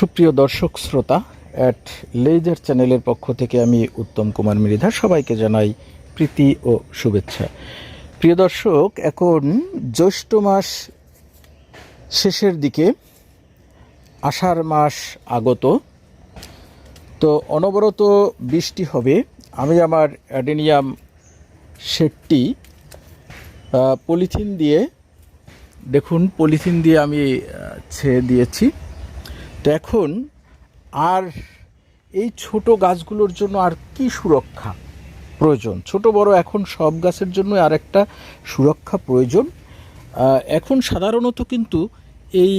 সুপ্রিয় দর্শক শ্রোতা অ্যাট লেজার চ্যানেলের পক্ষ থেকে আমি উত্তম কুমার মৃধা সবাইকে জানাই প্রীতি ও শুভেচ্ছা। প্রিয় দর্শক, এখন জ্যৈষ্ঠ মাস শেষের দিকে, আষাঢ় মাস আগত। তো অনবরত বৃষ্টি হবে। আমি আমার অ্যাডেনিয়াম শেডটি পলিথিন দিয়ে, দেখুন, পলিথিন দিয়ে আমি ছেয়ে দিয়েছি। তো এখন আর এই ছোট গাছগুলোর জন্য আর কি সুরক্ষা প্রয়োজন? ছোট, বড় এখন সব গাছের জন্য আর একটা সুরক্ষা প্রয়োজন। এখন সাধারণত কিন্তু এই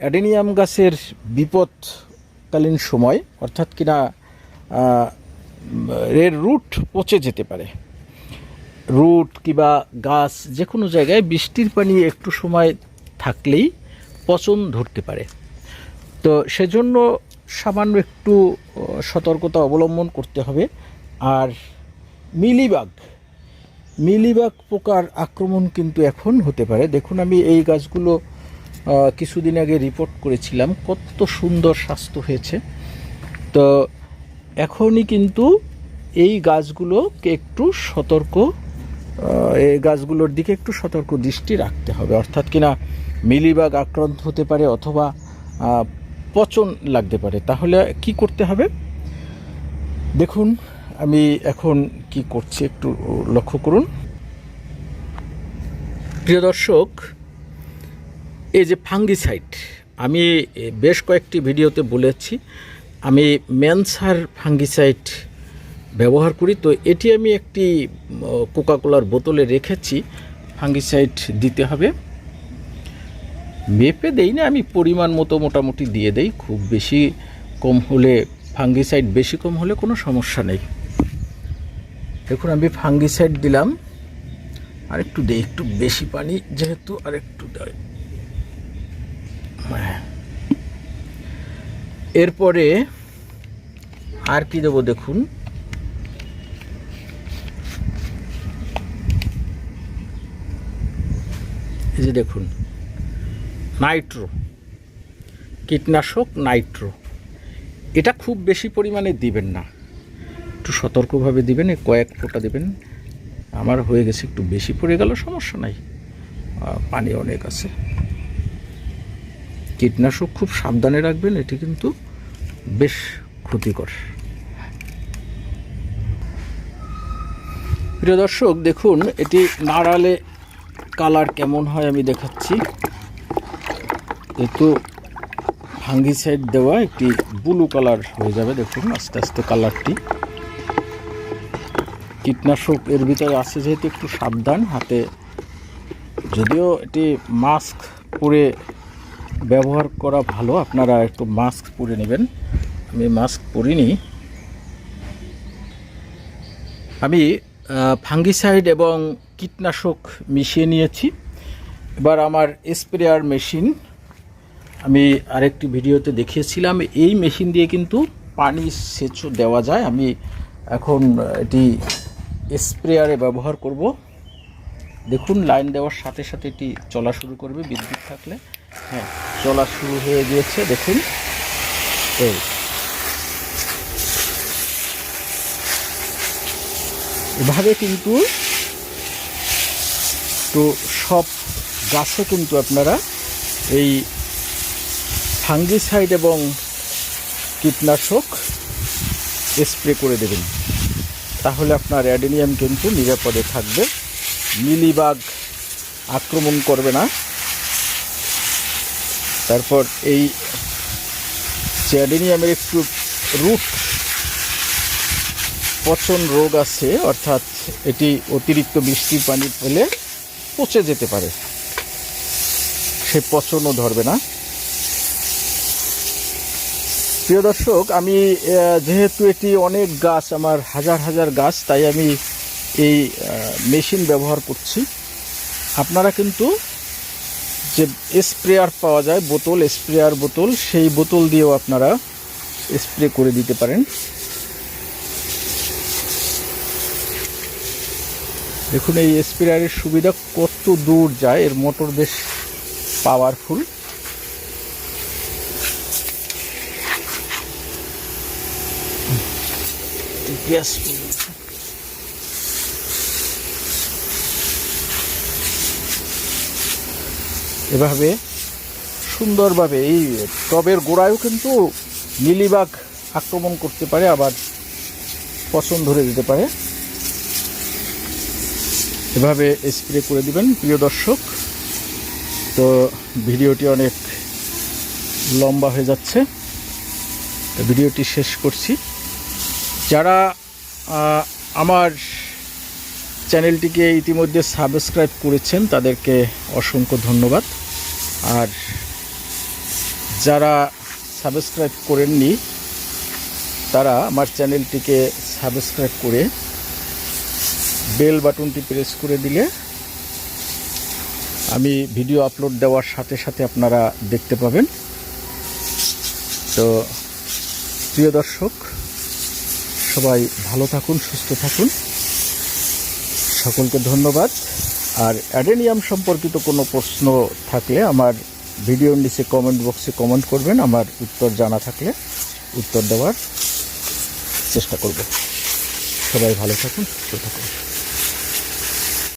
অ্যাডেনিয়াম গাছের বিপদকালীন সময়, অর্থাৎ কিনা এর রুট পচে যেতে পারে। রুট কিংবা গাছ যে কোনো জায়গায় বৃষ্টির পানি একটু সময় থাকলেই পচন ধরতে পারে। তো সেজন্য সামান্য একটু সতর্কতা অবলম্বন করতে হবে। আর মিলিবাগ মিলিবাগ পোকার আক্রমণ কিন্তু এখন হতে পারে। দেখুন, আমি এই গাছগুলো কিছুদিন আগে রিপোর্ট করেছিলাম, কত সুন্দর স্বাস্থ্য হয়েছে। তো এখনই কিন্তু এই গাছগুলোকে একটু সতর্ক এই গাছগুলোর দিকে একটু সতর্ক দৃষ্টি রাখতে হবে। অর্থাৎ কিনা মিলিবাগ আক্রান্ত হতে পারে অথবা পচন লাগতে পারে, তাহলে কি করতে হবে? দেখুন, আমি এখন কি করছি একটু লক্ষ্য করুন। প্রিয় দর্শক, এই যে ফাঙ্গিসাইড, আমি বেশ কয়েকটি ভিডিওতে বলেছি, আমি ম্যানসার ফাঙ্গিসাইড ব্যবহার করি, তো এটি আমি একটি কোকাকোলার বোতলে রেখেছি, ফাঙ্গিসাইড দিতে হবে। মেপে দেই না, আমি পরিমাণ মতো মোটামুটি দিয়ে দেই। খুব বেশি কম হলে ফাঙ্গিসাইড বেশি কম হলে কোনো সমস্যা নেই। দেখুন, আমি ফাঙ্গিসাইড দিলাম। আর একটু দেই একটু বেশি পানি যেহেতু, আর একটু দেয় হ্যাঁ। এরপরে আর কি দেবো দেখুন? এই যে দেখুন। নাইট্রো, কীটনাশক নাইট্রো। এটা খুব বেশি পরিমাণে দিবেন না। একটু সতর্কভাবে দিবেন কয়েক ফোঁটা দিবেন। আমার হয়ে গেছে একটু বেশি পড়ে গেল, সমস্যা নাই। পানি অনেক আছে। কীটনাশক খুব সাবধানে রাখবেন, এটি কিন্তু বেশ ক্ষতিকর। প্রিয় দর্শক, দেখুন, এটি নাড়ালে কালার কেমন হয় আমি দেখাচ্ছি। একটু ফাঙ্গিসাইড দেওয়া একটি ব্লু কালার হয়ে যাবে, দেখুন, আস্তে আস্তে কালারটি কীটনাশক এর ভিতরে আছে, যেহেতু একটু সাবধান হাতে। যদিও এটি মাস্ক পরে ব্যবহার করা ভালো, আপনারা একটু মাস্ক পরে নেবেন। আমি মাস্ক পরিনি। আমি ফাঙ্গিসাইড এবং কীটনাশক মিশিয়ে নিয়েছি। এবার আমার স্প্রেয়ার মেশিন আমি আরেকটি ভিডিওতে দেখিয়েছিলাম, এই মেশিন দিয়ে কিন্তু পানি সেচও দেওয়া যায়। আমি এখন এটি স্প্রেয়ারে ব্যবহার করব। দেখুন, লাইন দেওয়ার সাথে সাথে এটি চলা শুরু করবে, বিদ্যুৎ থাকলে। হ্যাঁ চলা শুরু হয়ে গিয়েছে, দেখুন। এই। এভাবে কিন্তু তো সব গাছে কিন্তু আপনারা এই ফাঙ্গিসাইড এবং কীটনাশক স্প্রে করে দেবেন। তাহলে আপনার অ্যাডেনিয়াম কিন্তু নিরাপদে থাকবে। মিলিবাগ আক্রমণ করবে না। তারপর এই অ্যাডেনিয়ামের একটু রুট পচন রোগ আছে, অর্থাৎ এটি অতিরিক্ত বৃষ্টির পানি পেলে পচে যেতে পারে। সে পচনও ধরবে না। প্রিয় দর্শক, আমি যেহেতু এটি অনেক গাছ, আমার হাজার হাজার গাছ, তাই আমি এই মেশিন ব্যবহার করছি। আপনারা কিন্তু যে স্প্রেয়ার পাওয়া যায়, বোতল, স্প্রেয়ার বোতল, সেই বোতল দিয়েও আপনারা স্প্রে করে দিতে পারেন। দেখুন, এই স্প্রেয়ারের সুবিধা কত দূর যায়, এর মোটর বেশ পাওয়ারফুল গ্যাস এভাবে সুন্দরভাবে এই টবের গোড়ায়ও কিন্তু মিলিবাগ আক্রমণ করতে পারে, আবার পছন্দ ধরে দিতে পারে। এভাবে স্প্রে করে দিবেন, প্রিয় দর্শক। তো ভিডিওটি অনেক লম্বা হয়ে যাচ্ছে। ভিডিওটি শেষ করছি। যারা আমার চ্যানেলটিকে ইতিমধ্যে সাবস্ক্রাইব করেছেন, তাদেরকে অসংখ্য ধন্যবাদ। আর যারা সাবস্ক্রাইব করেননি, তারা আমার চ্যানেলটিকে সাবস্ক্রাইব করে বেল বাটনটি প্রেস করে দিলে আমি ভিডিও আপলোড দেওয়ার সাথে সাথে আপনারা দেখতে পাবেন। তো, প্রিয় দর্শক সবাই ভালো থাকুন, সুস্থ থাকুন। সকলকে ধন্যবাদ। আর অ্যাডেনিয়াম সম্পর্কিত কোনো প্রশ্ন থাকলে আমার ভিডিও নিচে কমেন্ট বক্সে কমেন্ট করবেন, আমার উত্তর জানা থাকলে উত্তর দেওয়ার চেষ্টা করব। সবাই ভালো থাকুন, সুস্থ থাকুন।